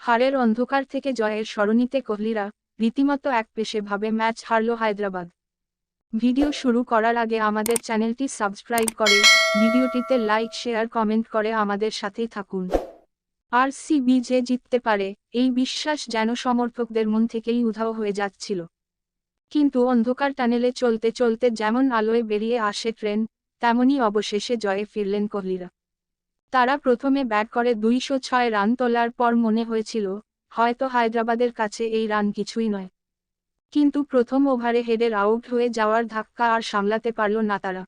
হারের অন্ধকার থেকে জয়ের স্মরণীতে কোহলিরা রীতিমতো এক পেশে ভাবে ম্যাচ হারল হায়দ্রাবাদ। ভিডিও শুরু করার আগে আমাদের চ্যানেলটি সাবস্ক্রাইব করে, ভিডিওটিতে লাইক, শেয়ার, কমেন্ট করে আমাদের সাথেই থাকুন। আর সিবি যে জিততে পারে, এই বিশ্বাস যেন সমর্থকদের মন থেকেই উধাও হয়ে যাচ্ছিল। কিন্তু অন্ধকার টানেলে চলতে চলতে যেমন আলোয় বেরিয়ে আসে ট্রেন তেমনি অবশেষে জয়ে ফিরলেন কোহলিরা। তারা প্রথমে ব্যাট করে দুইশো ছয় রান তোলার পর মনে হয়েছিল, হয়তো হায়দ্রাবাদের কাছে এই রান কিছুই নয়। কিন্তু প্রথম ওভারে হেডের আউট হয়ে যাওয়ার ধাক্কা আর সামলাতে পারল না তারা।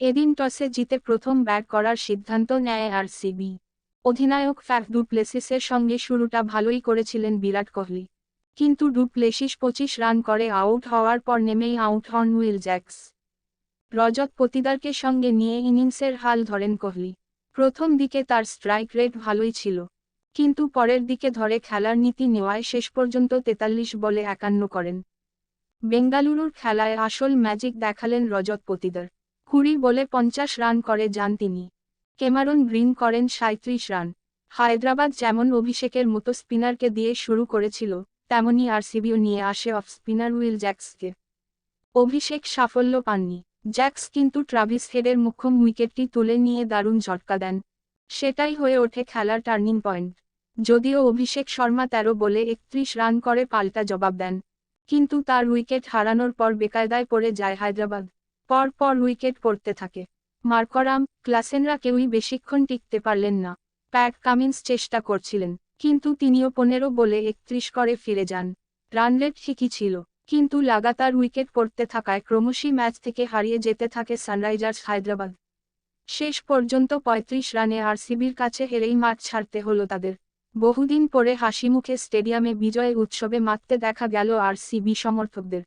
এদিন টসে জিতে প্রথম ব্যাট করার সিদ্ধান্ত নেয় আর সিবি অধিনায়ক ফ্যাফ ডুপ্লেসিসের সঙ্গে শুরুটা ভালোই করেছিলেন বিরাট কোহলি। কিন্তু ডুপ্লেসিস পঁচিশ রান করে আউট হওয়ার পর নেমেই আউট হন উইল জ্যাক্স। রজত পতিদারকে সঙ্গে নিয়ে ইনিংসের হাল ধরেন কোহলি। প্রথম দিকে তার স্ট্রাইক রেট ভালোই ছিল। কিন্তু পরের দিকে ধরে খেলার নীতি নেওয়ায় শেষ পর্যন্ত তেতাল্লিশ বলে একান্ন করেন। বেঙ্গালুরুর খেলায় আসল ম্যাজিক দেখালেন রজত পতিদার। কুড়ি বলে পঞ্চাশ রান করে যান তিনি। কেমারন গ্রিন করেন সাঁত্রিশ রান। হায়দ্রাবাদ যেমন অভিষেকের মতো স্পিনারকে দিয়ে শুরু করেছিল, তেমনি আরসিবিও নিয়ে আসে অফ স্পিনার উইল জ্যাক্সকে। অভিষেক সাফল্য পাননি। জ্যাক্স কিন্তু ট্রাভিস হেডের মুখ্যম উইকেটটি তুলে নিয়ে দারুণ ঝটকা দেন। সেটাই হয়ে ওঠে খেলার টার্নিং পয়েন্ট। যদিও অভিষেক শর্মা তেরো বলে একত্রিশ রান করে পাল্টা জবাব দেন। কিন্তু তার উইকেট হারানোর পর বেকায়দায় পড়ে যায় হায়দ্রাবাদ। পর পর উইকেট পড়তে থাকে। মার্করাম, ক্লাসেনরা কেউই বেশিক্ষণ টিকতে পারলেন না। প্যাট কামিন্স চেষ্টা করছিলেন, কিন্তু তিনিও পনেরো বলে একত্রিশ করে ফিরে যান। রান রেট ঠিকই ছিল। কিন্তু লাগাতার উইকেট পড়তে থাকায় ক্রমশই ম্যাচ থেকে হারিয়ে যেতে থাকে সানরাইজার্স হায়দ্রাবাদ। শেষ পর্যন্ত ৩৫ রানে আরসিবির কাছে হেরেই মাঠ ছাড়তে হলো তাদের। বহুদিন পরে হাসিমুখে স্টেডিয়ামে বিজয়ের উৎসবে মাততে দেখা গেল আরসিবি সমর্থকদের।